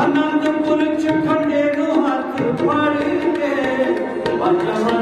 अनंत तुल चखंडे नो हाथ फाड़ के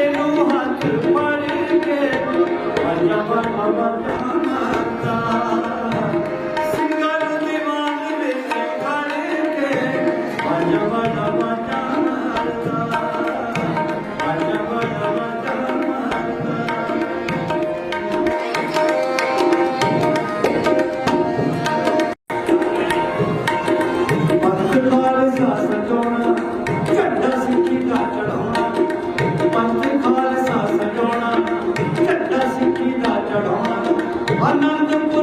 భగవంతా One